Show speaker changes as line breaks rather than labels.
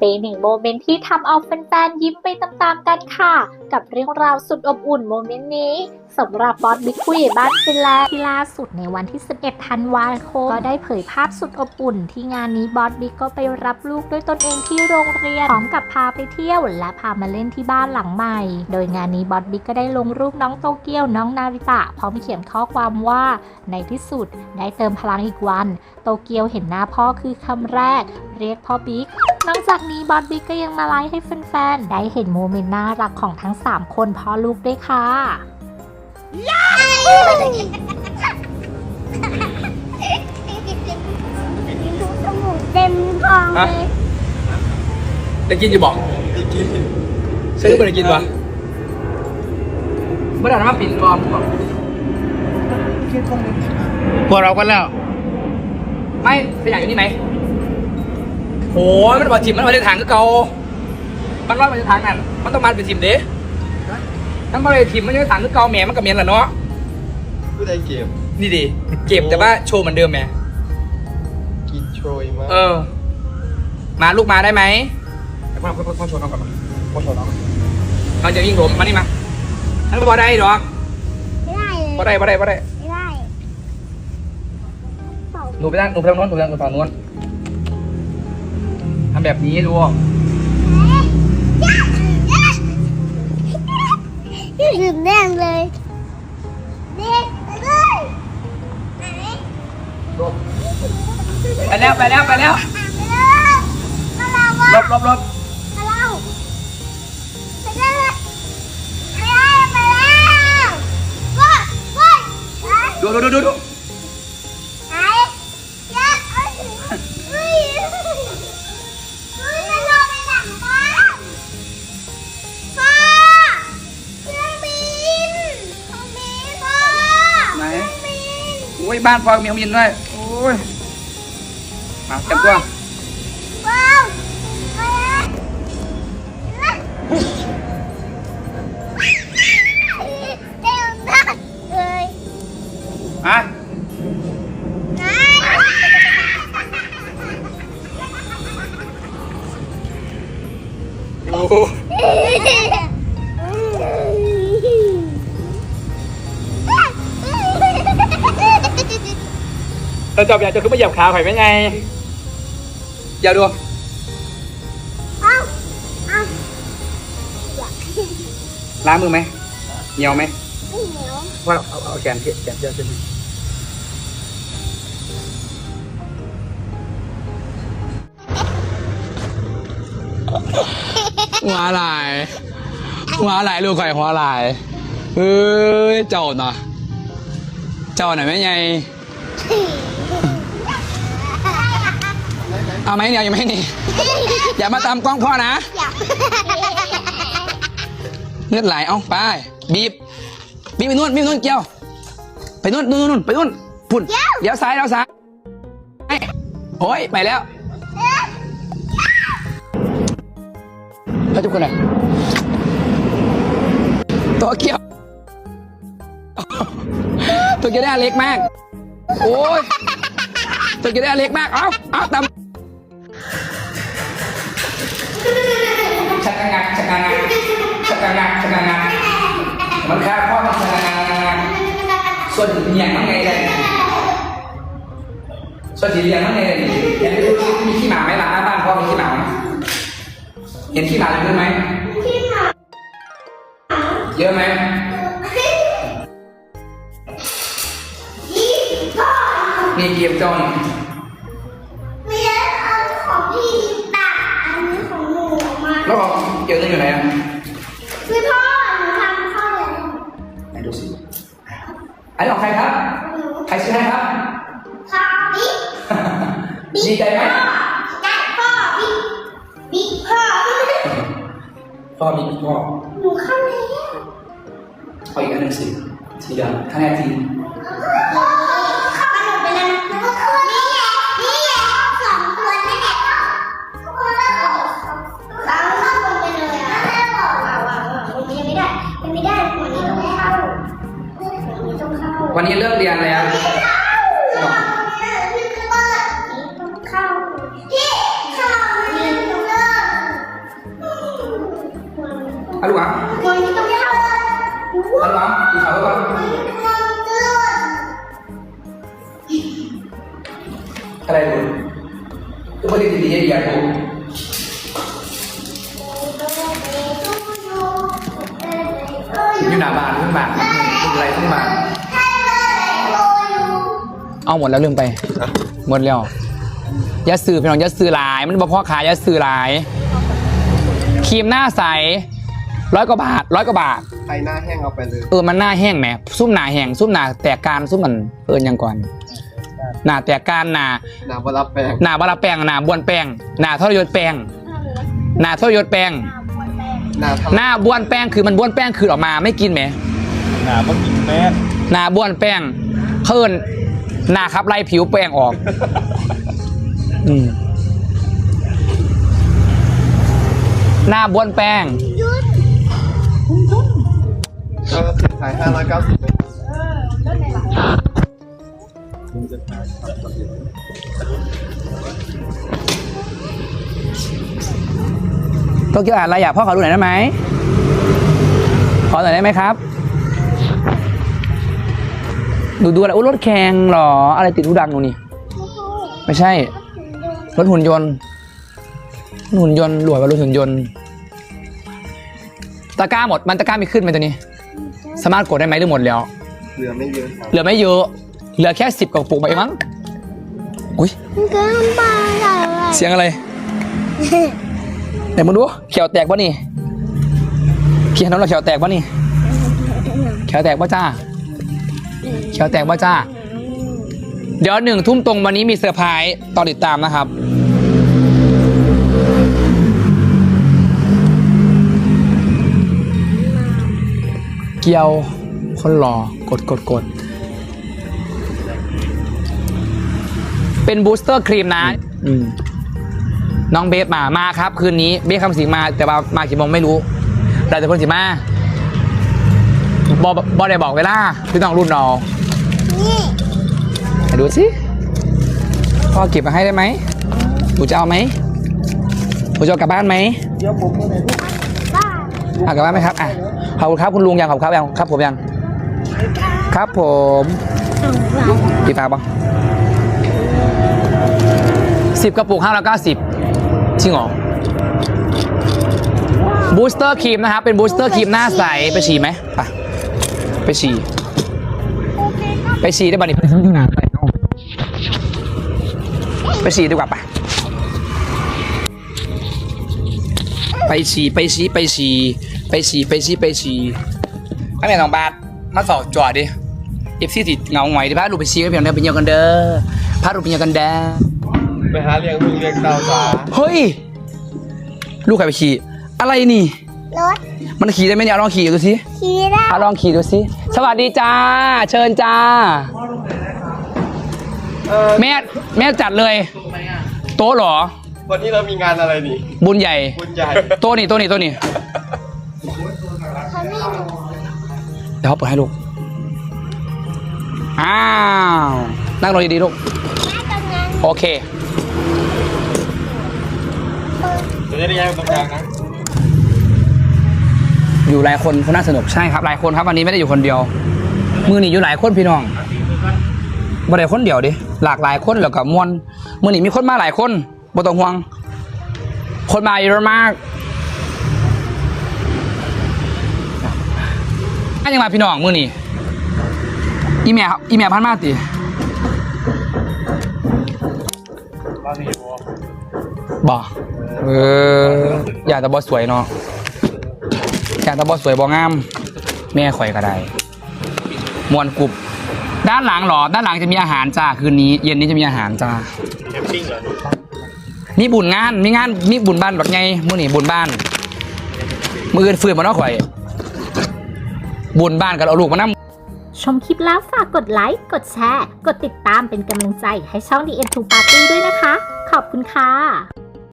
เป็นหนึ่งโมเมนต์ที่ทำเอาแฟนๆยิ้มไปตามๆกันค่ะ กับเรื่องราวสุดอบอุ่นโมเมนต์นี้สำหรับบอสบิ๊กผู้ใหญ่บ้านฟินแลนด์ที่ล่าสุดในวันที่ 11 ธันวาคม ก็ได้เผยภาพสุดอบอุ่น ที่งานนี้บอสบิ๊กก็ไปรับลูกด้วยตนเองที่โรงเรียน พร้อมกับพาไปเที่ยว และพามาเล่นที่บ้านหลังใหม่ โดยงานนี้บอสบิ๊กก็ได้ลงรูปน้องโตเกียวน้องนาริตะ พร้อมเขียนข้อความว่าในที่สุดได้เติมพลังอีกวัน โตเกียวเห็นหน้าพ่อคือคำแรก เรียกพ่อบิ๊ก นอกจากนี้บอสบิ๊กก็ยังมาไลฟ์ให้แฟนๆ ได้เห็นโมเมนต์น่ารักของทั้ง 3 คนพ่อลูกด้วยค่ะ
สมุนเต็มท้องเลย
ได้กินอยู่บอกซื้อไปได้กินวะเมื่อไหร่มาปิดบอมบอก
พวกเรากันแล้ว
ไม่เป็นอย่างนี้ไหม โอ้ยมันบอกจิมมันมาในทางก็เก่ามันร้อยมาในทางนั่นมันต้องมาเป็นจิมเด้ทั้งบริษัทจิมมันในทางก็เก่าแหมมันก็เมียนแหละเนาะ
ผู้ใดเกม
นี่ดิเก็บแต่ว่าโชว์เหมือนเดิมแหม
กินโชยมาก
เออ มาลูกมาได้ไหมพ่อพ่อพ่อโชว์น้องก่อนมาพ่อโชว์น้องเราจะยิงผมมานี่มาอันนี้พอได้หรอก
ไม่ได้เลย
พอได้พอได้พอได้
ไม่ได้เป่า
หนูไปด้านหนูไปทางโน้นหนูไปทางฝั่งโน้น ทำแบบนี้ดู
ดื่มแดงเลยเด็กเลย
ไปแล้วไปแล้วไปแล้ว
มาเราวะ
ลบลบลบ
มาเราไปได้เลยไปได้ไปแล้วว้ายว้ายไป
ดูดู
ยบ้าน
ฟอยมีขมินด้วยโอ้ยมาเต็มตัว
ว้าวไปแล้วเร็วมากเลย
อะ
ไหน
โอ้ เราจบอยากจะขึ้นมาเหยียบขาข่อยไหมไงอย่าดู
เอาเอา
ล้างมือไหมเหนียวไหม
ไม่เหนียว
ว่าเอาเอาแกนเทียแกนเทียเส้นหัวลายหัวลายลูกไข่หัวลายเฮ้ยเจ้าน่ะเจ้าหนะแม่ไง เอาไหมเนี่ยยังไม่นี่อย่ามาตามกล้องพ่อนะ
อยาก
เลือดไหลเอาไปบีบบีบไปนู่นบีบไปนู่นเกี่ยว ไปนู่นนู่นนู่นไปนู่นพุ่นเดี๋ยวซ้ายเดี๋ยวซ้ายโอ้ยไปแล้วแล้วทุกคนไหนตัวเกี่ยวตัวเกี่ยวได้อันเล็กมาก โอ้ยตัวเกี่ยวได้อันเล็กมาก เอาเอาตาม ชักกะงักชักกะงักมันฆ่าพ่อมันชักกะงักงักงักส่วนเหี่ยงมันไงเลยส่วนสีเหลี่ยมมันไงเลยเห็นมีขี้หมาไหมล่ะหน้าบ้านพ่อมีขี้หมาไหมเห็นขี้หมาเยอะไหม
พี่หมา
เยอะไหม
พี่พ่อ
มีเกียมจอน
ไม่ได้เอาของพี่ตาอันนี้ของหนูออกมา
แล้วบอเกียวนึงอยู่ไหนอะ
อันนี้
ของใครครับ
หนู
ใครซื้อให้ครับ
ข้าวบิ๊ก
ดีใจไหม
ได้พ่อบิ๊กบิ๊กพ่อ
พ่อมีพ่อ
หนูเข้าแล้ว
เอาอีกอันหนึ่งสิสีดำคะแนนที
นี้เลิกเรี
ยนแล้ว
เข้าพี่เข้าพี่เข้าพี่เข้า
ดูวะ
คนที่ต้องเข้า
เอาดูวะดูเขาดูวะอะไรดูทุกคนดีดีๆอย่าดูอยู่หน้าบ้านขึ้นมาดูอะไรขึ้น เอาหมดแล้วลืมไป หมดแล้วอยาซื้อพี่น้องอยาซื้อหลาย มันบอกพ่อขายอยาซื้อหลายครีมหน้าใสร้อยกว่าบาทร้อยกว่าบาท
ใครหน้าแห้งเอาไปเลย
เออมันหน้าแห้งแหมซุ่มหนาแห้งซุ่มหนาแตกการซุ่มมันเอินหยังก่อนหนาแตกการหนา
หน้าบรับแปลง
หนาบาราแป้งหนาบวนแป้งหนาทรยศแป้งหนาทรยศแป้ง
หน้าท
หน้าบ้วนแป้งคือมันบ้วนแป้งคือออกมาไม่กินไหมำ
หน้าบ่กินแม่
หนาบ้วนแป้งเขาเอิน หนาครับไล่ผิวแป้งออก อืมหน้าบ้วนแป้ง
ก็คือขาย590ไหม
โตเกียวอ่านอะไรอยากพ่อขอดูหน่อยได้ไหมขอหน่อยได้ไหมครับ ดูดูอะไรอุ้ยรถแข่งเหรอ อะไรติดหูดังตรงนี้ ไม่ใช่ รถหุ่นยนต์รถหุ่นยนต์หลวยว่ารถหุ่นยนต์ ตะกร้าหมด มันตะกร้ามีขึ้นไหมตัวนี้ สามารถกดได้ไหมหรือหมดแล้ว
เหลือไม่เยอะครับ
เหลือไม่เยอะ เหลือแค่สิบกระปุกไปเองมั้ง อุ้ย
เกินไปอะ
เสียงอะไรไหนมึงดูเขียวแตกปะนี่เขียวน้องเราเขียวแตกปะนี่เขียวแตกปะจ้าเขียวแตกปะจ้า เดี๋ยวหนึ่งทุ่มตรงวันนี้มีเซอร์ไพรส์ตอนติดตามนะครับ เกียวคนหล่อกดกดกด เป็นบูสเตอร์ครีมนะอืมน้องเบฟมามาครับ คืนนี้เบฟคำสิงมาแต่ว่ามากี่โมงไม่รู้ แต่แต่คนสิมาบอบอได้บอกเวลาพี่ต้องรุ่นเรา
นี่
ไหนดูสิพ่อเก็บมาให้ได้ไหมหนูจะเอาไหมหนูจะเอากลับบ้านไหม
บ้า
เอากลับบ้านไหมครับอะขอบคุณครับคุณลุงยังขอบคุณครับยังครับผมยัง ครับผมกี่ฝาบ้างสิบกระปุกห้าร้อยเก้าสิบจริงเหรอบูสเตอร์ครีมนะครับ เป็นบูสเตอร์ครีมหน้าใส ไปฉี่ไหมไปไปฉี่ ไปฉี่ได้ป่ะนี่ไปฉี่ที่ไหนไปเอาไปฉี่ดีกว่าปะไปฉี่ไปฉี่ไปฉี่ไปฉี่ไปฉี่ไปฉี่ไอ้แม่น้องบาทมาสอบจอดดิเอฟซีติดเงาหงอยดิพาลูกไปฉี่กันเพียงเดียวไปเยี่ยมกันเด้อพาลูกไปเยี่ยมกันเด้อ
ไปหาเลี้ยงลูกเลี้ยงเต้าจ้า
เฮ้ย ลูกใครไปขี่อะไรนี่
รถ
มันขี่ได้ไหมเนี่ยเอาลองขี่ดูสิ
ขี่ได้
เอาลองขี่ดูสิสวัสดีจ้า เชิญจ้า
เออ
แม่แม่จัดเลย โต๊ะเหรอ
วันนี้เรามีงานอะไรนี่
บุญใหญ่
บุญใหญ่
โต๊ะนี่โต๊ะนี่โต๊ะนี่
เขาไม่ดู
เดี๋ยวเขาเปิดให้ลูก อ้าว นั่งลงดีๆลูก
แม่ตรงนั้น
โอเค
เดี๋ยวจะได้ย้ายไปตรงกลางนะ
อยู่หลายคนเขาน่าสนุกใช่ครับหลายคนครับวันนี้ไม่ได้อยู่คนเดียว มือนี่อยู่หลายคนพี่น้องบ่ได้คนเดียวดิหลากหลายคนแล้วกับมวลมือนี่มีคนมาหลายคนบ่ต้องห่วง คนมาเยอะมากอันยังมาพี่น้องมือนี่อีเมียอีเมียพันมาติ
บ้านนี้บัว
บ่เอออยากแต่บ่สวยเนาะ อยากแต่บ่สวยบ่งาม แม่ข่อยก็ได้มวนกรุบด้านหลังเหรอ ด้านหลังจะมีอาหารจ้าคืนนี้ เย็นนี้จะมีอาหารจ้า
แคมปิ้งเหรอ
มีบุญงานมีงานมีบุญบ้านแบบไงมื้อนี้บุญบ้าน มืออื่นฝืนมาเนาะข่อย บุญบ้านกับเอาลูกมานั่ง
ชมคลิปแล้วฝากกดไลค์ กดแชร์ กดติดตามเป็นกำลังใจให้ช่อง The End to Party ด้วยนะคะ ขอบคุณค่ะ